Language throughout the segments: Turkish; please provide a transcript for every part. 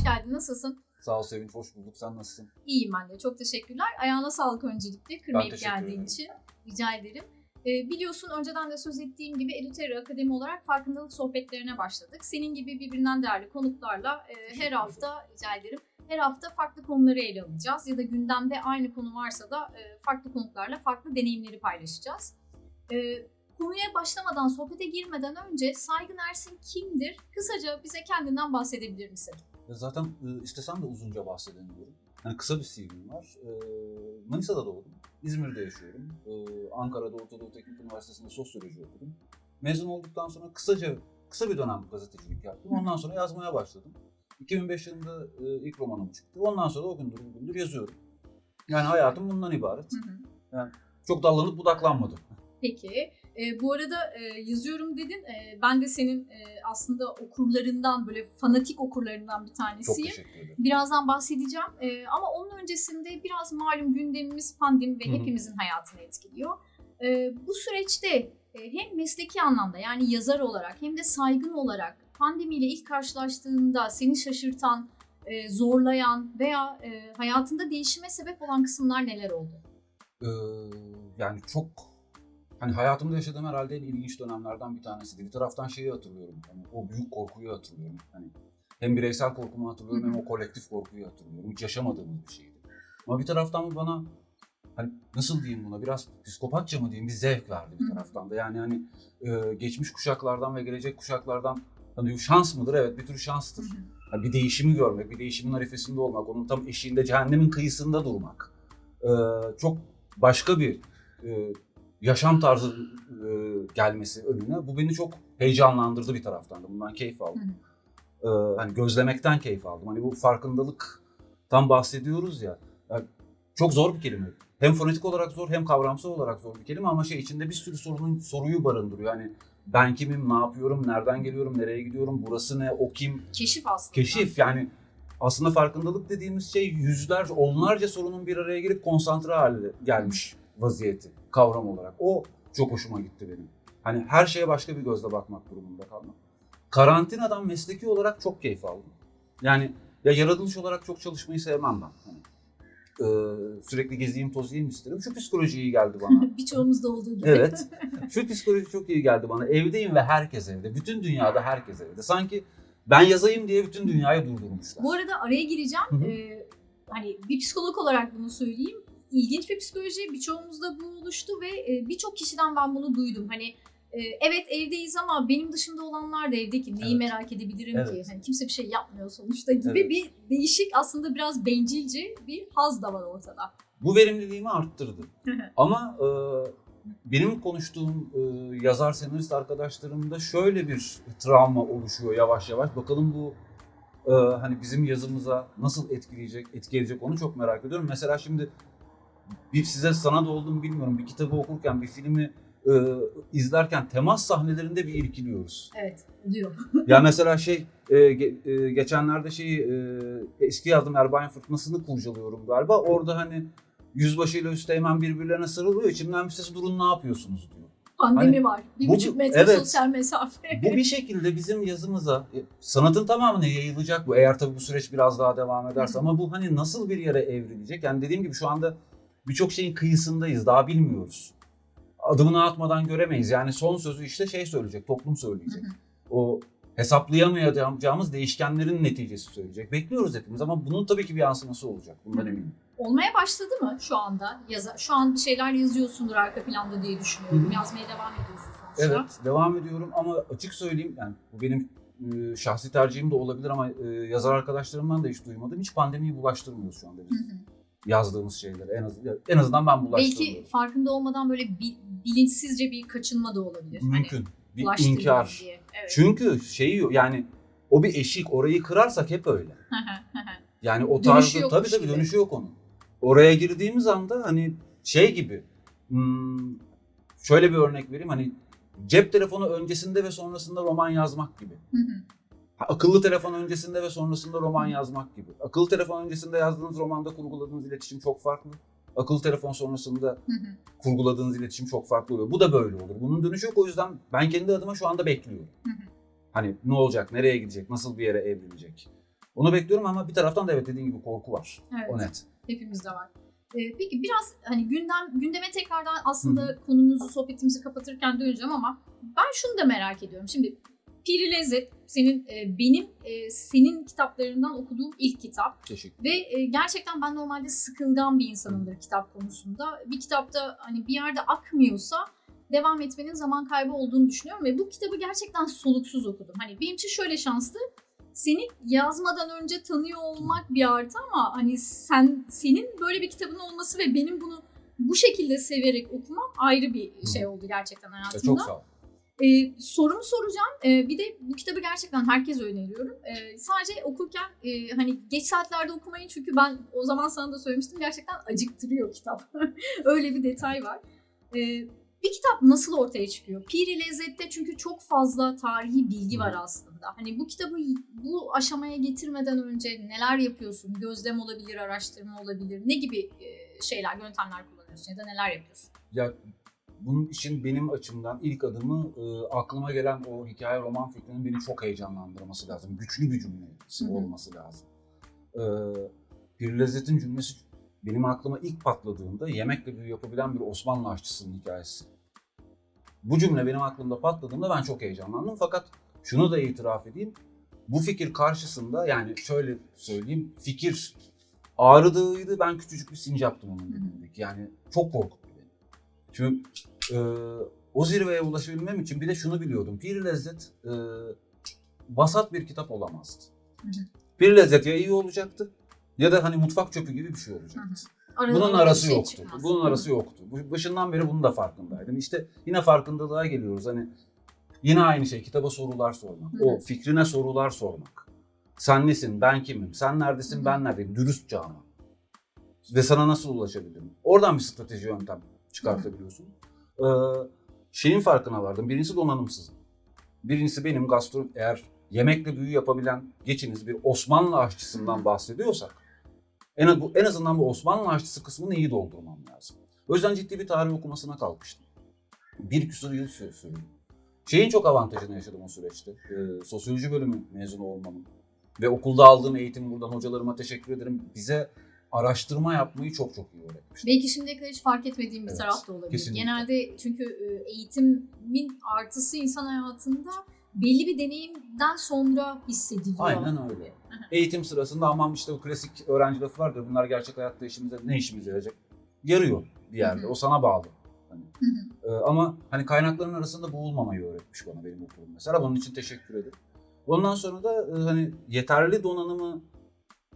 hoş geldin. Nasılsın? Sağ ol Sevinç, hoş bulduk. Sen nasılsın? İyiyim ben de. Çok teşekkürler. Ayağına sağlık öncelikle kırmayıp geldiğin için. Rica ederim. Ee, biliyorsun önceden de söz ettiğim gibi Edutera Akademi olarak farkındalık sohbetlerine başladık. Senin gibi birbirinden değerli konuklarla e, her hafta rica ederim. Her hafta farklı konuları ele alacağız ya da gündemde aynı konu varsa da e, farklı konuklarla farklı deneyimleri paylaşacağız. E, konuya başlamadan, sohbete girmeden önce Saygın Ersin kimdir? Kısaca bize kendinden bahsedebilir misin? Ya Zaten e, istesem de uzunca bahsedemiyorum. Yani kısa bir CV'm var. E, Manisa'da doğdum. İzmir'de yaşıyorum. E, Ankara'da Orta Doğu Teknik Üniversitesi'nde sosyoloji okudum. Mezun olduktan sonra kısaca kısa bir dönem gazetecilik yaptım. Ondan sonra yazmaya başladım. 2005 yılında e, ilk romanım çıktı. Ondan sonra o gündür bugündür yazıyorum. Yani hayatım bundan ibaret. Hı hı. Çok dallanıp budaklanmadım. Peki. E, bu arada e, yazıyorum dedin. E, ben de senin e, aslında okurlarından böyle fanatik okurlarından bir Çok tanesiyim. teşekkür ederim. Birazdan bahsedeceğim. E, ama onun öncesinde biraz malum gündemimiz pandemi ve Hı hı. hepimizin hayatını etkiliyor. E, bu süreçte e, hem mesleki anlamda yani yazar olarak hem de saygın olarak pandemiyle ilk karşılaştığında seni şaşırtan, e, zorlayan veya e, hayatında değişime sebep olan kısımlar neler oldu? Ee, yani çok hani hayatımda yaşadığım herhalde en ilginç dönemlerden bir tanesiydi. Bir taraftan şeyi hatırlıyorum. Hani o büyük korkuyu hatırlıyorum. Hani hem bireysel korkumu hatırlıyorum hem o kolektif korkuyu hatırlıyorum. Hiç yaşamadığımız bir şeydi. Ama bir taraftan bu bana hani nasıl diyeyim buna biraz psikopatça mı diyeyim bir zevk verdi bir taraftan da. Yani hani e, geçmiş kuşaklardan ve gelecek kuşaklardan hani şans mıdır? Evet bir tür şanstır. Yani bir değişimi görmek, bir değişimin arifesinde olmak, onun tam eşiğinde cehennemin kıyısında durmak. Ee, çok başka bir e, yaşam tarzı e, gelmesi önüne. Bu beni çok heyecanlandırdı bir taraftan da. Bundan keyif aldım. Ee, hani gözlemekten keyif aldım. Hani bu farkındalıktan bahsediyoruz ya. Yani çok zor bir kelime. Hem fonetik olarak zor hem kavramsal olarak zor bir kelime ama şey içinde bir sürü sorunun soruyu barındırıyor. Yani ben kimim, ne yapıyorum, nereden geliyorum, nereye gidiyorum, burası ne, o kim, Keşif aslında. keşif yani aslında farkındalık dediğimiz şey yüzlerce, onlarca sorunun bir araya gelip konsantre hale gelmiş vaziyeti kavram olarak. O çok hoşuma gitti benim. Hani her şeye başka bir gözle bakmak durumunda kalmak. Karantinadan mesleki olarak çok keyif aldım. Yani ya yaratılış olarak çok çalışmayı sevmem ben. Hani, e, sürekli gezeyim tozayım isterim. Şu psikoloji iyi geldi bana. Birçoğumuzda olduğu gibi. Evet. Şu psikoloji çok iyi geldi bana. Evdeyim ve herkes evde. Bütün dünyada herkes evde. Sanki ben yazayım diye bütün dünyayı durdurmuşlar. Bu arada araya gireceğim. Hı hı. Ee, hani bir psikolog olarak bunu söyleyeyim. İlginç bir psikoloji. Birçoğumuzda bu oluştu ve e, birçok kişiden ben bunu duydum. Hani e, evet evdeyiz ama benim dışımda olanlar da evde ki neyi Evet. merak edebilirim ki? Evet. Hani kimse bir şey yapmıyor sonuçta gibi Evet. bir değişik aslında biraz bencilce bir haz da var ortada. Bu verimliliğimi arttırdı. Ama e, benim konuştuğum e, yazar senarist arkadaşlarımda şöyle bir travma oluşuyor yavaş yavaş. Bakalım bu e, hani bizim yazımıza nasıl etkileyecek, etki edecek onu çok merak ediyorum. Mesela şimdi bir size sana da olduğunu bilmiyorum. Bir kitabı okurken, bir filmi e, izlerken temas sahnelerinde bir irkiliyoruz. Evet oluyor. ya mesela şey e, ge- e, geçenlerde şey e, eski yazdım Erbayan Fırtınası'nı kurcalıyorum galiba. Orada hani yüzbaşıyla üsteğmen birbirlerine sarılıyor. İçimden bir ses durun ne yapıyorsunuz diyor. Pandemi Hani var. Bir bu- buçuk metre evet. sosyal mesafe. Bu bir şekilde bizim yazımıza e, sanatın tamamına yayılacak bu. Eğer tabii bu süreç biraz daha devam ederse. Hı. Ama bu hani nasıl bir yere evrilecek? Yani dediğim gibi şu anda birçok şeyin kıyısındayız. Daha bilmiyoruz. Adımını atmadan göremeyiz. Yani son sözü işte şey söyleyecek, toplum söyleyecek. Hı hı. o hesaplayamayacağımız değişkenlerin neticesi söyleyecek. Bekliyoruz hepimiz ama bunun tabii ki bir yansıması olacak. Bundan Hı. eminim. Olmaya başladı mı şu anda? Yaza, şu an bir şeyler yazıyorsundur arka planda diye düşünüyorum. Hı hı. Yazmaya devam ediyorsun sonuçta. Evet, devam ediyorum ama açık söyleyeyim yani bu benim e, şahsi tercihim de olabilir ama e, yazar arkadaşlarımdan da hiç duymadım. Hiç pandemiyi bulaştırmıyoruz şu anda Hı biz. hı. Yazdığımız şeyleri en azından en azından ben bulaştırmıyorum. Belki farkında olmadan böyle bi- bilinçsizce bir kaçınma da olabilir. Mümkün. Hani bir inkar. Diye. Evet. Çünkü şeyi yani o bir eşik orayı kırarsak hep öyle. Yani o tarzda tabii tabii gibi. dönüşü yok onun. Oraya girdiğimiz anda hani şey gibi hmm, şöyle bir örnek vereyim hani cep telefonu öncesinde ve sonrasında roman yazmak gibi. Hı hı. Ha, Akıllı telefon öncesinde ve sonrasında roman yazmak gibi. Akıllı telefon öncesinde yazdığınız romanda kurguladığınız iletişim çok farklı. Akıllı telefon sonrasında Hı hı. kurguladığınız iletişim çok farklı oluyor. Bu da böyle olur. Bunun dönüşü yok o yüzden ben kendi adıma şu anda bekliyorum. Hı hı. Hani ne olacak, nereye gidecek, nasıl bir yere evrilecek. Onu bekliyorum ama bir taraftan da evet dediğin gibi korku var. Evet. O net. Hepimizde var. Ee, peki biraz hani gündem gündeme tekrardan aslında konumuzu, sohbetimizi kapatırken döneceğim ama ben şunu da merak ediyorum. Şimdi Piri Lezzet senin e, benim e, senin kitaplarından okuduğum ilk kitap Teşekkür ve e, gerçekten ben normalde sıkılgan bir insanımdır kitap konusunda. Bir kitapta hani bir yerde akmıyorsa devam etmenin zaman kaybı olduğunu düşünüyorum ve bu kitabı gerçekten soluksuz okudum. Hani benim için şöyle şanslı. Seni yazmadan önce tanıyor olmak bir artı ama hani sen senin böyle bir kitabın olması ve benim bunu bu şekilde severek okumam ayrı bir şey oldu gerçekten Ya hayatımda. çok sağ ol. Ee, sorumu soracağım. Ee, bir de bu kitabı gerçekten herkese öneriyorum. Ee, sadece okurken e, hani geç saatlerde okumayın çünkü ben o zaman sana da söylemiştim gerçekten acıktırıyor kitap. Öyle bir detay var. Ee, bir kitap nasıl ortaya çıkıyor? Piri Lezzet'te çünkü çok fazla tarihi bilgi var aslında. Hani bu kitabı bu aşamaya getirmeden önce neler yapıyorsun? Gözlem olabilir, araştırma olabilir. Ne gibi e, şeyler, yöntemler kullanıyorsun ya da neler yapıyorsun? Ya bunun için benim açımdan ilk adımı e, aklıma gelen o hikaye roman fikrinin beni çok heyecanlandırması lazım. Güçlü bir cümlesi olması lazım. E, bir lezzetin cümlesi benim aklıma ilk patladığında yemekle büyü yapabilen bir Osmanlı aşçısının hikayesi. Bu cümle benim aklımda patladığında ben çok heyecanlandım fakat şunu da itiraf edeyim. Bu fikir karşısında yani şöyle söyleyeyim fikir Ağrı Dağı'ydı ben küçücük bir sincaptım onun dediğindeki. Yani çok korkuttu Şimdi e, o zirveye ulaşabilmem için bir de şunu biliyordum. Pir Lezzet e, vasat bir kitap olamazdı. Hı hı. Pir Lezzet ya iyi olacaktı ya da hani mutfak çöpü gibi bir şey olacaktı. Aralarında Bunun bir arası şey yoktu. çıkmaz. Bunun arası yoktu. Başından beri bunun da farkındaydım. İşte yine farkındalığa geliyoruz. Hani yine aynı şey kitaba sorular sormak. Hı hı. O fikrine sorular sormak. Sen nesin? Ben kimim? Sen neredesin? Hı hı. Ben neredeyim? Dürüstçe ama. Ve sana nasıl ulaşabilirim? Oradan bir strateji yöntem çıkartabiliyorsun. Ee, şeyin farkına vardım. Birincisi donanımsızım. Birincisi benim gastro eğer yemekle büyü yapabilen geçiniz bir Osmanlı aşçısından bahsediyorsak en, az- en azından bu Osmanlı aşçısı kısmını iyi doldurmam lazım. O yüzden ciddi bir tarih okumasına kalkıştım. Bir küsur yıl sü- sürdü. Şeyin çok avantajını yaşadım o süreçte. Ee, sosyoloji bölümü mezunu olmamın. Ve okulda aldığım eğitim buradan hocalarıma teşekkür ederim. Bize araştırma yapmayı çok çok iyi öğretmişti. Belki şimdiye kadar hiç fark etmediğim bir Evet, taraf da olabilir. kesinlikle. Genelde çünkü e, eğitimin artısı insan hayatında belli bir deneyimden sonra hissediliyor. Aynen öyle. Eğitim sırasında aman işte bu klasik öğrenci lafı vardır. Bunlar gerçek hayatta işimize ne işimize yarayacak? Yarıyor bir yerde. Hı hı. O sana bağlı. Hani, Hı hı. Ee, ama hani kaynakların arasında boğulmamayı öğretmiş bana benim okulum mesela. Bunun için teşekkür ederim. Ondan sonra da e, hani yeterli donanımı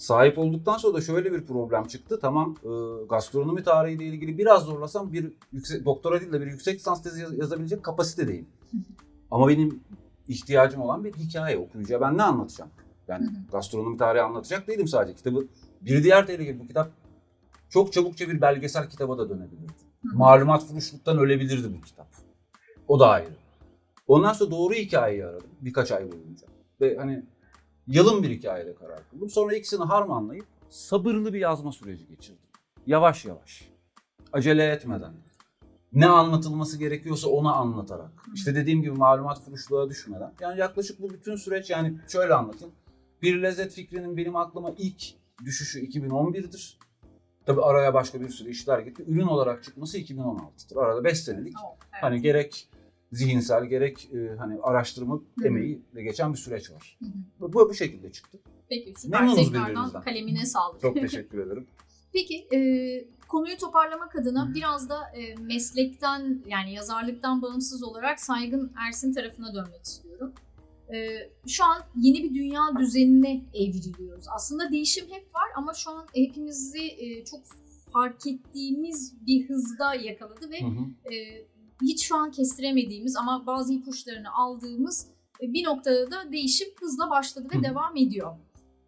sahip olduktan sonra da şöyle bir problem çıktı. Tamam e, gastronomi tarihiyle ilgili biraz zorlasam bir yüksek, doktora değil de bir yüksek lisans tezi yaz- yazabilecek kapasitedeyim. Ama benim ihtiyacım olan bir hikaye okuyucuya ben ne anlatacağım? Yani gastronomi tarihi anlatacak değilim sadece. Kitabı bir diğer tehlikeli bu kitap çok çabukça bir belgesel kitaba da dönebilirdi. Malumat furuşluktan ölebilirdi bu kitap. O da ayrı. Ondan sonra doğru hikayeyi aradım birkaç ay boyunca. Ve hani yalın bir hikayeyle karar kıldım. Sonra ikisini harmanlayıp sabırlı bir yazma süreci geçirdim. Yavaş yavaş. Acele etmeden. Ne anlatılması gerekiyorsa onu anlatarak. İşte dediğim gibi malumat furuşluğa düşmeden. Yani yaklaşık bu bütün süreç yani şöyle anlatayım. Bir lezzet fikrinin benim aklıma ilk düşüşü 2011'dir. Tabi araya başka bir sürü işler gitti. Ürün olarak çıkması 2016'dır. Arada 5 senelik Oh, evet. hani gerek zihinsel gerek e, hani araştırma hı. emeğiyle geçen bir süreç var. Hı hı. Bu, bu şekilde çıktı. Peki süper. Tekrardan kalemine sağlık. Çok teşekkür ederim. Peki e, konuyu toparlamak adına Hı. biraz da e, meslekten yani yazarlıktan bağımsız olarak Saygın Ersin tarafına dönmek istiyorum. E, şu an yeni bir dünya düzenine evriliyoruz. Aslında değişim hep var ama şu an hepimizi e, çok fark ettiğimiz bir hızda yakaladı ve Hı hı. e, hiç şu an kestiremediğimiz ama bazı ipuçlarını aldığımız e, bir noktada da değişim hızla başladı ve Hı. devam ediyor.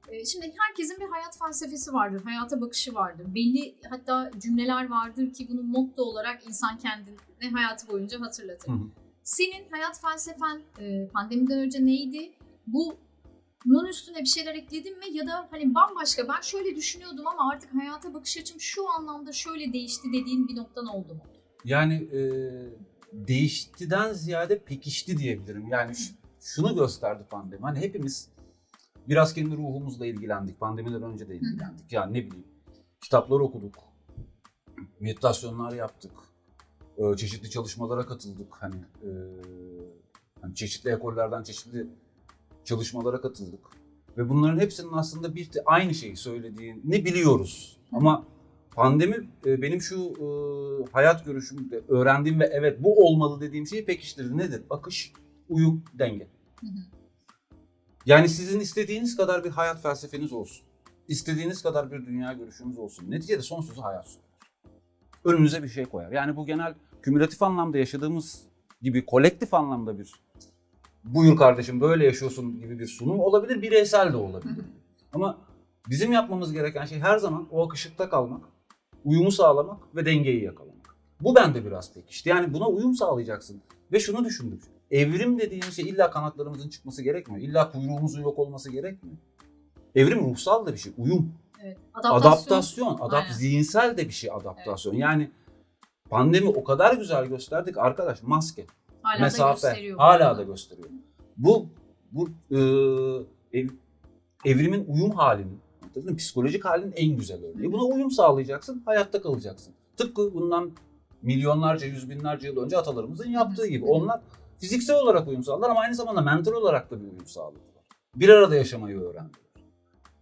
E, Şimdi herkesin bir hayat felsefesi vardır, hayata bakışı vardır. Belli hatta cümleler vardır ki bunu motto olarak insan kendine hayatı boyunca hatırlatır. Hı hı. Senin hayat felsefen e, pandemiden önce neydi? Bu bunun üstüne bir şeyler ekledin mi ya da hani bambaşka ben şöyle düşünüyordum ama artık hayata bakış açım şu anlamda şöyle değişti dediğin bir noktan oldu mu? Yani e, değiştiden ziyade pekişti diyebilirim. Yani şunu gösterdi pandemi. Hani hepimiz Biraz kendi ruhumuzla ilgilendik. Pandemiden önce de ilgilendik. Yani ne bileyim kitaplar okuduk. Meditasyonlar yaptık. e, Çeşitli çalışmalara katıldık. Hani, e, hani çeşitli ekollerden çeşitli çalışmalara katıldık. Ve bunların hepsinin aslında bir aynı şeyi söylediğini biliyoruz. Ama pandemi e, benim şu e, hayat görüşümde öğrendiğim ve evet bu olmalı dediğim şeyi pekiştirdi. Nedir? Akış, uyum, denge. Hı hı. Yani sizin istediğiniz kadar bir hayat felsefeniz olsun. İstediğiniz kadar bir dünya görüşünüz olsun. Neticede son sözü hayat söyler. Önünüze bir şey koyar. Yani bu genel kümülatif anlamda yaşadığımız gibi kolektif anlamda bir buyur kardeşim böyle yaşıyorsun gibi bir sunum olabilir. Bireysel de olabilir. Ama bizim yapmamız gereken şey her zaman o akışıkta kalmak, uyumu sağlamak ve dengeyi yakalamak. Bu bende biraz pekişti. Yani buna uyum sağlayacaksın. Ve şunu düşündüm. Evrim dediğimiz şey illa kanatlarımızın çıkması gerekmiyor. İlla kuyruğumuzun yok olması gerekmiyor. Evrim ruhsal da bir şey. Uyum, Evet. adaptasyon, adapt Aynen. zihinsel de bir şey adaptasyon. Yani pandemi o kadar güzel gösterdik arkadaş maske, Hala da mesafe gösteriyor. bu hala arada. da gösteriyor. Bu bu e, ev- evrimin uyum halinin, anladın mı? psikolojik halinin en güzel örneği. Buna uyum sağlayacaksın, hayatta kalacaksın. Tıpkı bundan milyonlarca, yüz binlerce yıl önce atalarımızın yaptığı gibi. Onlar fiziksel olarak uyum sağladılar ama aynı zamanda mental olarak da bir uyum sağladılar. Bir arada yaşamayı öğrendiler.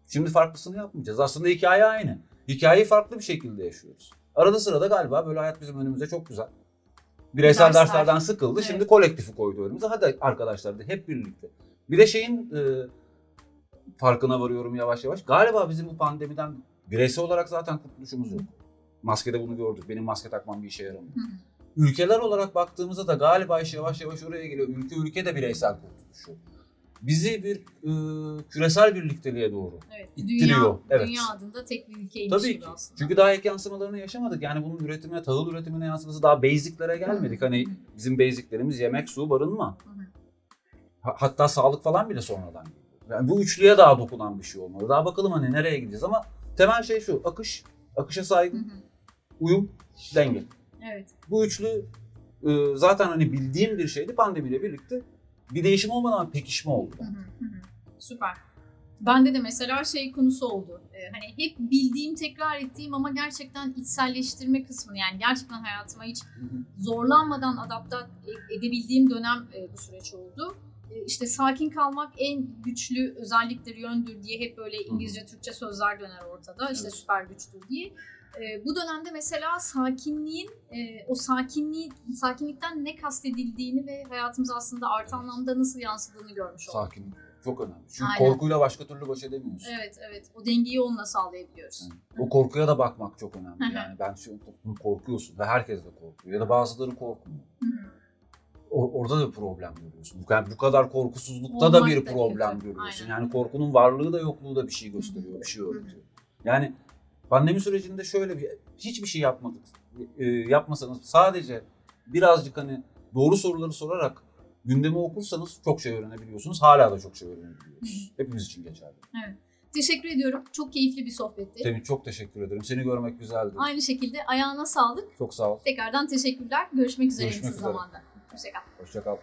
Şimdi farklısını yapmayacağız. Aslında hikaye aynı. Hikayeyi farklı bir şekilde yaşıyoruz. Arada sırada galiba böyle hayat bizim önümüze çok güzel. Bireysel Dersler. derslerden sıkıldı. Şimdi Evet. kolektifi koydu önümüze. Hadi arkadaşlar de hep birlikte. Bir de şeyin e, farkına varıyorum yavaş yavaş. Galiba bizim bu pandemiden bireysel olarak zaten kurtuluşumuz yok. Maskede bunu gördük. Benim maske takmam bir işe yaramıyor. Hı hı. Ülkeler olarak baktığımızda da galiba iş yavaş yavaş oraya geliyor. Ülke ülke de bireysel kurtuluşu. Bizi bir e, küresel birlikteliğe doğru Evet. İttiriyor, Dünya, evet. dünya adında tek bir ülkeymiş Tabii gibi ki. aslında. Çünkü daha ilk yansımalarını yaşamadık. Yani bunun üretimine, tahıl üretimine yansıması daha basiclere gelmedik. Hani bizim basiclerimiz yemek, su, barınma. Hı hı. Ha- Hatta sağlık falan bile sonradan geliyor. Yani bu üçlüye daha dokunan bir şey olmalı. Daha bakalım hani nereye gideceğiz ama temel şey şu. Akış, akışa saygı, hı. uyum, denge. Evet. Bu üçlü e, zaten hani bildiğim bir şeydi pandemiyle birlikte. Bir değişim olmadan pekişme oldu. Hı hı, hı. Süper. Bende de mesela şey konusu oldu. Ee, hani hep bildiğim, tekrar ettiğim ama gerçekten içselleştirme kısmını yani gerçekten hayatıma hiç zorlanmadan adapte edebildiğim dönem e, bu süreç oldu. İşte sakin kalmak en güçlü özelliktir, yöndür diye hep böyle İngilizce, Türkçe sözler döner ortada. İşte Evet. süper güçtür diye. E, bu dönemde mesela sakinliğin, e, o sakinliği, sakinlikten ne kastedildiğini ve hayatımıza aslında artı anlamda nasıl yansıdığını görmüş oldum. Sakin. Çok önemli. Çünkü Aynen. korkuyla başka türlü baş edemiyorsun. Evet, evet. O dengeyi onunla sağlayabiliyoruz. O korkuya da bakmak çok önemli. Yani ben şu korkuyorsun ve herkes de korkuyor. Ya da bazıları korkmuyor. O- orada da bir problem görüyorsun. Yani bu kadar korkusuzlukta da Olmak bir da problem kötü. görüyorsun. Aynen. Yani korkunun varlığı da yokluğu da bir şey gösteriyor, bir şey öğretiyor. Yani pandemi sürecinde şöyle bir hiçbir şey yapmadık. E, yapmasanız sadece birazcık hani doğru soruları sorarak gündemi okursanız çok şey öğrenebiliyorsunuz. Hala da çok şey öğrenebiliyoruz. Hepimiz için geçerli. Teşekkür ediyorum. Çok keyifli bir sohbetti. Senin çok teşekkür ederim. Seni görmek güzeldi. Aynı şekilde ayağına sağlık. Çok sağ ol. Tekrardan teşekkürler. Görüşmek üzere en Görüşmek üzere. zamanda. Hoşçakal. Hoşça kal.